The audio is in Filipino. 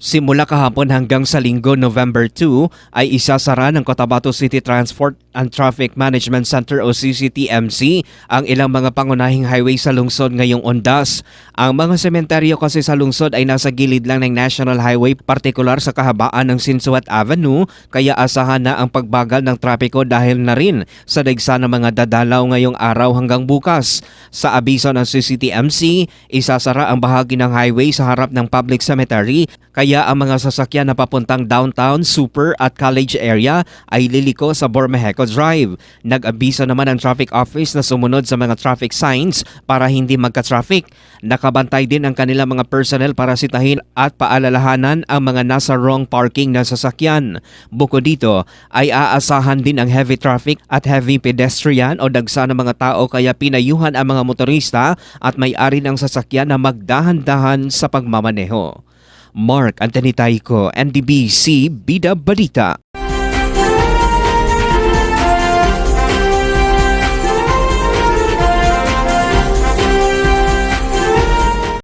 Simula kahapon hanggang sa linggo November 2 ay isasara ng Cotabato City Transport and Traffic Management Center o CCTMC ang ilang mga pangunahing highway sa lungsod ngayong ondas. Ang mga sementeryo kasi sa lungsod ay nasa gilid lang ng National Highway partikular sa kahabaan ng Sinsuat Avenue kaya asahan na ang pagbagal ng trapiko dahil na rin sa dagsa ng mga dadalaw ngayong araw hanggang bukas. Sa abiso ng CCTMC, isasara ang bahagi ng highway sa harap ng public cemetery kaya ang mga sasakyan na papuntang downtown, super at college area ay liliko sa Bormejeco Drive. Nag-abiso naman ang traffic office na sumunod sa mga traffic signs para hindi magka-traffic. Nakabantay din ang kanilang mga personnel para sitahin at paalalahanan ang mga nasa wrong parking na sasakyan. Bukod dito ay aasahan din ang heavy traffic at heavy pedestrian o dagsa ng mga tao kaya pinayuhan ang mga motorista at may-ari ng sasakyan na magdahan-dahan sa pagmamaneho. Mark Anthony Taico, NDBC Bida Balita.